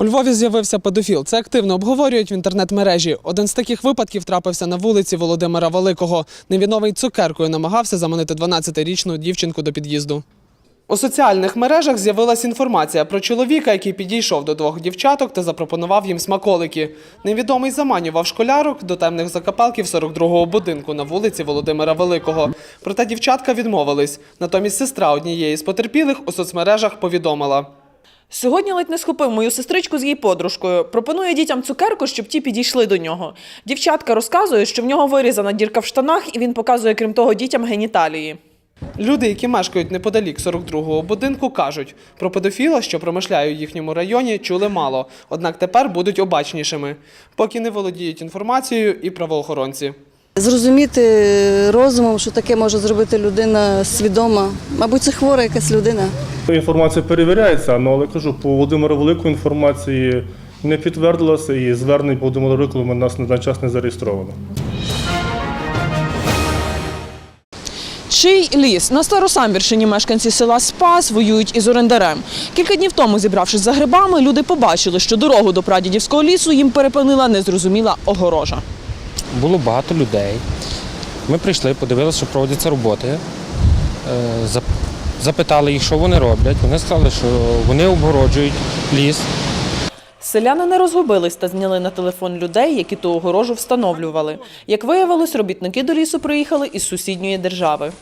У Львові з'явився педофіл. Це активно обговорюють в інтернет-мережі. Один з таких випадків трапився на вулиці Володимира Великого. Невідомий цукеркою намагався заманити 12-річну дівчинку до під'їзду. У соціальних мережах з'явилась інформація про чоловіка, який підійшов до двох дівчаток та запропонував їм смаколики. Невідомий заманював школярок до темних закапалків 42-го будинку на вулиці Володимира Великого. Проте дівчатка відмовились. Натомість сестра однієї з потерпілих у соцмережах повідомила. Сьогодні ледь не схопив мою сестричку з її подружкою. Пропонує дітям цукерку, щоб ті підійшли до нього. Дівчатка розказує, що в нього вирізана дірка в штанах, і він показує, крім того, дітям геніталії. Люди, які мешкають неподалік 42-го будинку, кажуть, про педофіла, що промишляє у їхньому районі, чули мало, однак тепер будуть обачнішими, поки не володіють інформацією і правоохоронці. Зрозуміти розумом, що таке може зробити людина свідома. Мабуть, це хвора якась людина. Інформація перевіряється, ну, але кажу, по Володимиру Велику інформації не підтвердилося і звернень по Володимиру Великому у нас на даний час не зареєстровано. Чий ліс на Старосамбірщині мешканці села Спас воюють із орендарем. Кілька днів тому, зібравшись за грибами, люди побачили, що дорогу до прадідівського лісу їм перепинила незрозуміла огорожа. Було багато людей. Ми прийшли, подивилися, що проводяться роботи. Е, Запитали їх, що вони роблять. Вони сказали, що вони обгороджують ліс. Селяни не розгубились та зняли на телефон людей, які ту огорожу встановлювали. Як виявилось, робітники до лісу приїхали із сусідньої держави.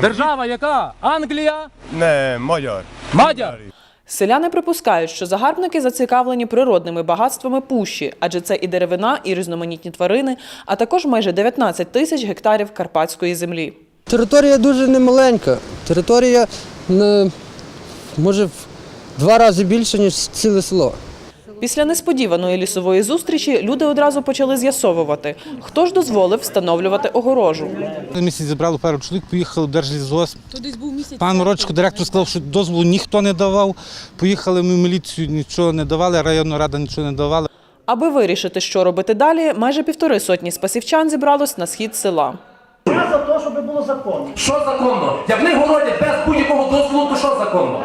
Держава яка? Англія? Не, майор. Мадяр? Селяни припускають, що загарбники зацікавлені природними багатствами пущі, адже це і деревина, і різноманітні тварини, а також майже 19 тисяч гектарів карпатської землі. Територія дуже немаленька. Територія може в два рази більше, ніж ціле село. Після несподіваної лісової зустрічі люди одразу почали з'ясовувати, хто ж дозволив встановлювати огорожу. Місяць зібрали пару чоловік, поїхали в Держлізгосп. Пан Рочко, директор, сказав, що дозволу ніхто не давав. Поїхали ми в міліцію, нічого не давали, районна рада нічого не давала. Аби вирішити, що робити далі, майже півтори сотні спасівчан зібралось на схід села. За того, щоб було законно. Що законно? Як вони городять без будь-якого дозволу, то що законно?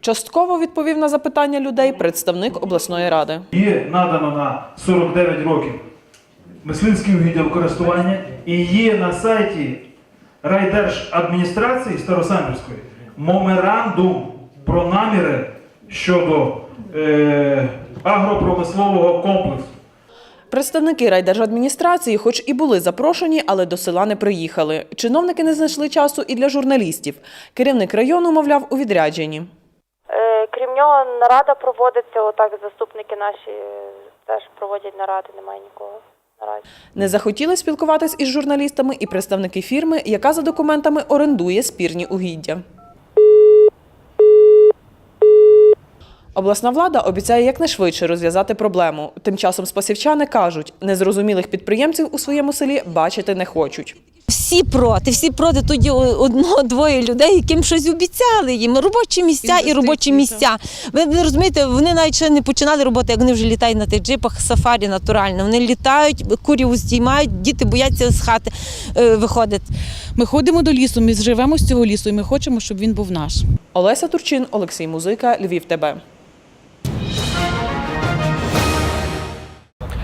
Частково відповів на запитання людей представник обласної ради. Є надано на 49 років мисливські угіддя користування і є на сайті райдержадміністрації Старосамбірської меморандум про наміри щодо е, агропромислового комплексу. Представники райдержадміністрації, хоч і були запрошені, але до села не приїхали. Чиновники не знайшли часу і для журналістів. Керівник району, мовляв, у відрядженні. Нього, нарада проводиться, отак заступники наші е, теж проводять наради, немає нікого наразі. Не захотіли спілкуватись із журналістами і представники фірми, яка за документами орендує спірні угіддя. Обласна влада обіцяє якнайшвидше розв'язати проблему. Тим часом спасівчани кажуть, незрозумілих підприємців у своєму селі бачити не хочуть. Всі проти, всі проти тоді одного-двоє людей, яким щось обіцяли їм. Робочі місця і робочі місця. Ви, ви розумієте, вони навіть ще не починали роботи, як вони вже літають на тих джипах сафарі натурально. Вони літають, курів здіймають, діти бояться з хати е, виходити. Ми ходимо до лісу, ми живемо з цього лісу, і ми хочемо, щоб він був наш. Олеся Турчин, Олексій Музика, Львів ТБ.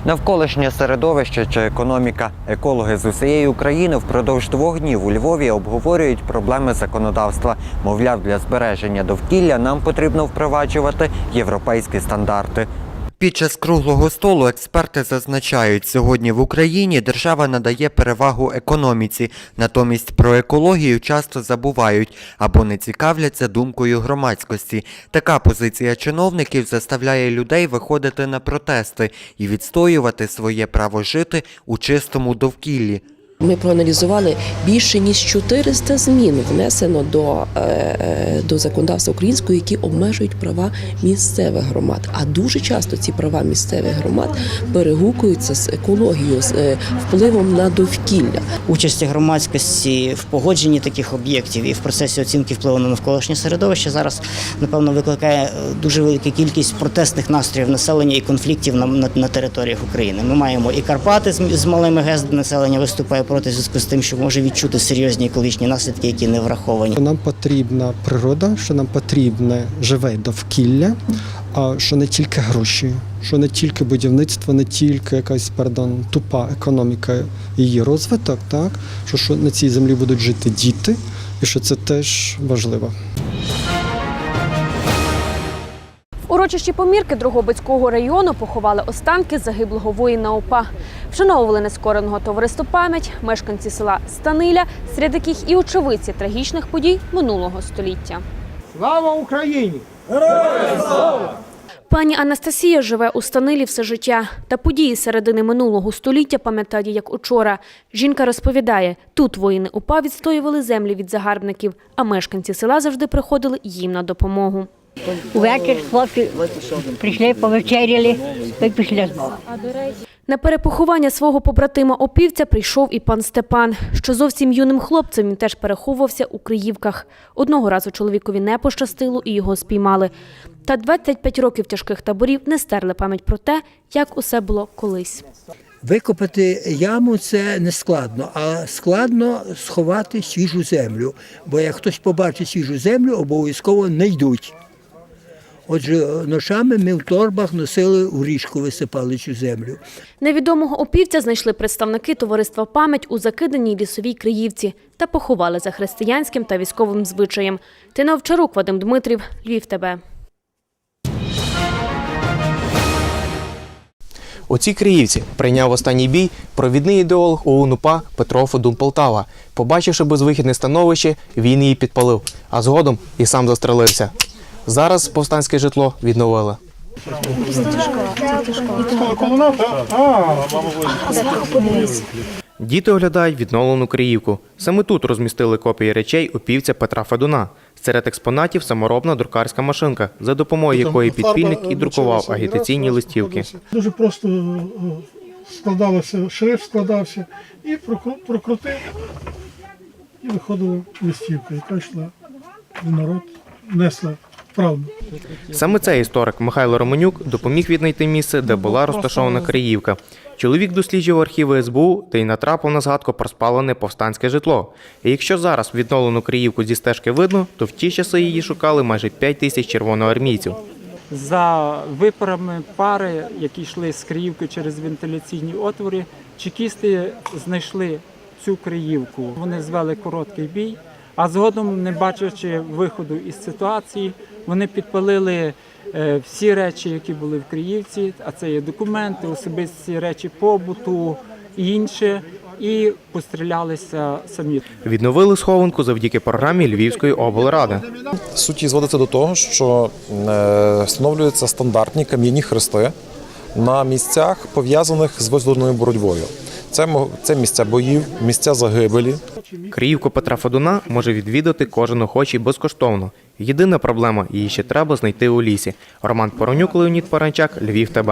Навколишнє середовище чи економіка. Екологи з усієї України впродовж двох днів у Львові обговорюють проблеми законодавства. Мовляв, для збереження довкілля нам потрібно впроваджувати європейські стандарти. Під час круглого столу експерти зазначають, сьогодні в Україні держава надає перевагу економіці, натомість про екологію часто забувають або не цікавляться думкою громадськості. Така позиція чиновників заставляє людей виходити на протести і відстоювати своє право жити у чистому довкіллі. Ми проаналізували більше ніж 400 змін внесено до, е, до законодавства українського, які обмежують права місцевих громад. А дуже часто ці права місцевих громад перегукуються з екологією, з е, впливом на довкілля. Участі громадськості в погодженні таких об'єктів і в процесі оцінки впливу на навколишнє середовище зараз, напевно, викликає е, дуже велика кількість протестних настроїв населення і конфліктів на, на, на територіях України. Ми маємо і Карпати з, з малими ГЕС, населення виступає проти в зв'язку з тим, що може відчути серйозні екологічні наслідки, які не враховані. Нам потрібна природа, що нам потрібне живе довкілля, а що не тільки гроші, що не тільки будівництво, не тільки якась пардон, тупа економіка, її розвиток, так що, що на цій землі будуть жити діти, і що це теж важливо. В урочищі помірки Дрогобицького району поховали останки загиблого воїна ОПА. Вшановували нескореного товариство пам'ять, мешканці села Станиля, серед яких і очевидці трагічних подій минулого століття. Слава Україні! Пані Анастасія живе у Станилі все життя. Та події середини минулого століття пам'ятає як учора. Жінка розповідає, тут воїни УПА відстоювали землі від загарбників, а мешканці села завжди приходили їм на допомогу. Увечері хлопці прийшли, повечеряли, й пішли знову. На перепоховання свого побратима опівця прийшов і пан Степан. Що зовсім юним хлопцем він теж переховувався у Криївках. Одного разу чоловікові не пощастило і його спіймали. Та 25 років тяжких таборів не стерли пам'ять про те, як усе було колись. Викопати яму це не складно, а складно сховати свіжу землю. Бо як хтось побачить свіжу землю, обов'язково не йдуть. Отже, ночами ми в торбах носили у річку, висипали цю землю. Невідомого опівця знайшли представники товариства пам'ять у закиданій лісовій Криївці та поховали за християнським та військовим звичаєм. Тина Овчарук, Вадим Дмитрів, Львів ТБ. У цій Криївці прийняв останній бій провідний ідеолог ОУН УПА Петро Федун Полтава. Побачивши безвихідне становище, він її підпалив, а згодом і сам застрелився. Зараз повстанське житло відновили. Діти оглядають відновлену Криївку. Саме тут розмістили копії речей опівця Петра Федуна. Серед експонатів саморобна друкарська машинка, за допомогою якої підпільник і друкував агітаційні листівки. Дуже просто е, складалося, шрифт складався і прокру- прокрутив, і виходила листівка, яка йшла в народ, несла правду. Саме цей історик Михайло Романюк допоміг віднайти місце, де була розташована Криївка. Чоловік досліджував архіви СБУ та й натрапив на згадку про спалене повстанське житло. І якщо зараз відновлену Криївку зі стежки видно, то в ті часи її шукали майже 5 тисяч червоноармійців. За випарами пари, які йшли з Криївки через вентиляційні отвори, чекісти знайшли цю Криївку. Вони звели короткий бій, а згодом, не бачачи виходу із ситуації, вони підпалили е, всі речі, які були в Криївці, а це є документи, особисті речі побуту і інше, і пострілялися самі. Відновили схованку завдяки програмі Львівської облради. Суть її зводиться до того, що е, встановлюються стандартні кам'яні хрести на місцях, пов'язаних з визвольною боротьбою. Це, це місця боїв, місця загибелі. Криївку Петра Федуна може відвідати кожен охочий безкоштовно. Єдина проблема її ще треба знайти у лісі. Роман Поронюк, Леонід Паранчак, Львів ТБ.